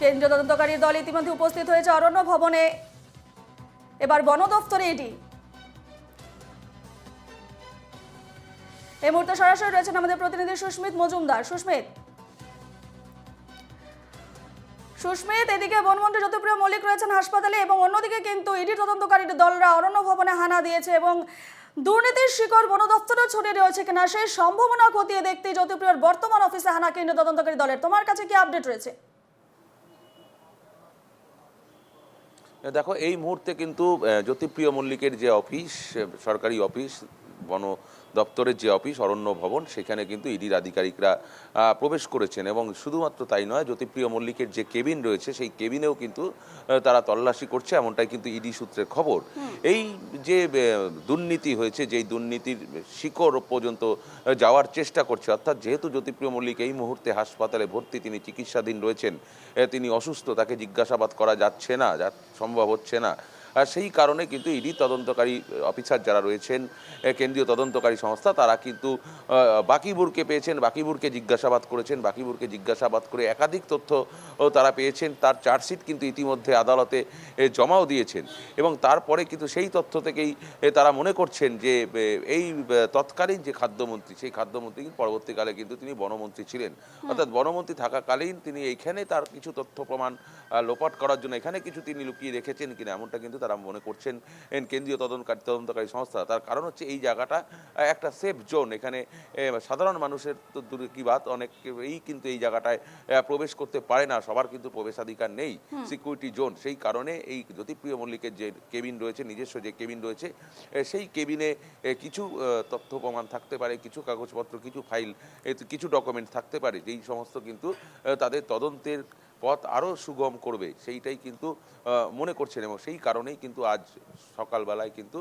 কেন্দ্রীয় তদন্তকারী দল ইতিমধ্যে উপস্থিত হয়েছে অরণ্য ভবনে। এবার বন দফতরে এটি। এই মুহূর্তে সরাসরি রয়েছেন আমাদের প্রতিনিধি সুস্মিত মজুমদার। সুস্মিত। সুস্মিত, এদিকে বনমন্ত্রী জ্যোতিপ্রিয় মল্লিক রয়েছেন হাসপাতালে এবং অন্যদিকে কিন্তু ইডি তদন্তকারীর দলরা অরণ্য ভবনে হানা দিয়েছে এবং দুর্নীতির শিকড় বন দপ্তরেও ছড়িয়ে রয়েছে কিনা সেই সম্ভাবনা খতিয়ে দেখতে জ্যোতিপ্রিয়র বর্তমান অফিসে হানা কেন্দ্রীয় তদন্তকারী দলের। তোমার কাছে কি আপডেট রয়েছে? দেখো এই মুহূর্তে কিন্তু জ্যোতিপ্রিয় মল্লিকের যে অফিস সরকারি অফিস বন দপ্তরের যে অফিস অরণ্য ভবন সেখানে কিন্তু ইডির আধিকারিকরা প্রবেশ করেছেন এবং শুধুমাত্র তাই নয় জ্যোতিপ্রিয় মল্লিকের যে কেবিন রয়েছে সেই কেবিনেও কিন্তু তারা তল্লাশি করছে এমনটাই কিন্তু ইডি সূত্রের খবর। এই যে দুর্নীতি হয়েছে যেই দুর্নীতির শিকড় পর্যন্ত যাওয়ার চেষ্টা করছে অর্থাৎ যেহেতু জ্যোতিপ্রিয় মল্লিক এই মুহূর্তে হাসপাতালে ভর্তি তিনি চিকিৎসাধীন রয়েছেন তিনি অসুস্থ তাকে জিজ্ঞাসাবাদ করা যাচ্ছে না যা সম্ভব হচ্ছে না। সেই কারণে কিন্তু ইডি তদন্তকারী অফিসার যারা রয়েছেন কেন্দ্রীয় তদন্তকারী সংস্থা তারা কিন্তু বাকিবুরকে পেয়েছেন বাকিবুরকে জিজ্ঞাসাবাদ করেছেন বাকিবুরকে জিজ্ঞাসাবাদ করে একাধিক তথ্য তারা পেয়েছেন তার চার্জশিট কিন্তু ইতিমধ্যে আদালতে জমাও দিয়েছেন। এবং তারপরে কিন্তু সেই তথ্য থেকেই তারা মনে করছেন যে এই তৎকালীন যে খাদ্যমন্ত্রী সেই খাদ্যমন্ত্রী কিন্তু পরবর্তীকালে কিন্তু তিনি বনমন্ত্রী ছিলেন। অর্থাৎ বনমন্ত্রী থাকাকালীন তিনি এইখানে তার কিছু তথ্য প্রমাণ লোপাট করার জন্য এখানে কিছু তিনি লুকিয়ে রেখেছেন কিনা এমনটা কিন্তু তারা মনে করছেন কেন্দ্রীয় তদন্তকারী তদন্তকারী সংস্থা। তার কারণ হচ্ছে এই জায়গাটা একটা সেফ জোন এখানে সাধারণ মানুষের তো দূরে কি বাত? অনেকেই কিন্তু এই জায়গাটায় প্রবেশ করতে পারে না। সবার কিন্তু প্রবেশাধিকার নেই সিকিউরিটি জোন সেই কারণে এই জ্যোতিপ্রিয় মল্লিকের যে কেবিন রয়েছে নিজস্ব যে কেবিন রয়েছে সেই কেবিনে কিছু তথ্য প্রমাণ থাকতে পারে কিছু কাগজপত্র কিছু ফাইল কিছু ডকুমেন্ট থাকতে পারে। যেই সমস্ত কিন্তু তাদের তদন্তের পথ আরও সুগম করবে সেইটাই কিন্তু মনে করছেন এবং সেই কারণেই কিন্তু আজ সকালবেলায় কিন্তু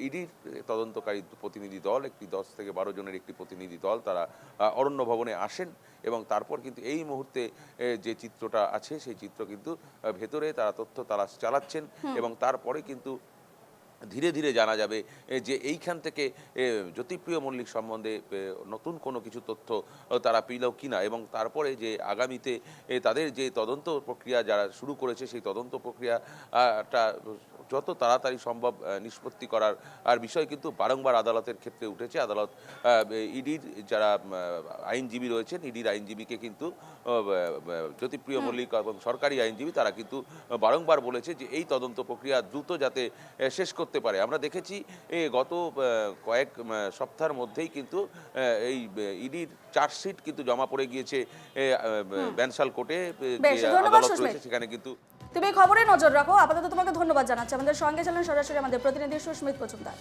ইডির তদন্তকারী প্রতিনিধি দল একটি দশ থেকে বারো জনের একটি প্রতিনিধি দল তারা অরণ্য ভবনে আসেন এবং তারপর কিন্তু এই মুহূর্তে যে চিত্রটা আছে সেই চিত্র কিন্তু ভেতরে তারা তথ্য তারা চালাচ্ছেন এবং তারপরে কিন্তু ধীরে ধীরে জানা যাবে যে এইখান থেকে জ্যোতিপ্রিয় মল্লিক সম্বন্ধে নতুন কোনো কিছু তথ্য তারা পেল কি না এবং তারপরে যে আগামীতে তাদের যে তদন্ত প্রক্রিয়া যারা শুরু করেছে, সেই তদন্ত প্রক্রিয়াটা যত তাড়াতাড়ি সম্ভব নিষ্পত্তি করার আর বিষয় কিন্তু বারংবার আদালতের ক্ষেত্রে উঠেছে। আদালত ইডির যারা আইনজীবী রয়েছেন ইডির আইনজীবীকে কিন্তু জ্যোতিপ্রিয় মল্লিক এবং সরকারি আইনজীবী তারা কিন্তু বারংবার বলেছে যে এই তদন্ত প্রক্রিয়া দ্রুত যাতে শেষ করতে পারে। আমরা দেখেছি এ গত কয়েক সপ্তাহের মধ্যেই কিন্তু এই ইডির চার্জশিট কিন্তু জমা পড়ে গিয়েছে ব্যানসাল কোর্টে যে আদালত রয়েছে সেখানে কিন্তু তুমি খবরে নজর রাখো। আপাতত তোমাকে ধন্যবাদ জানাচ্ছি। আমাদের সঙ্গে ছিলেন সরাসরি আমাদের প্রতিনিধি সুস্মিত মজুমদার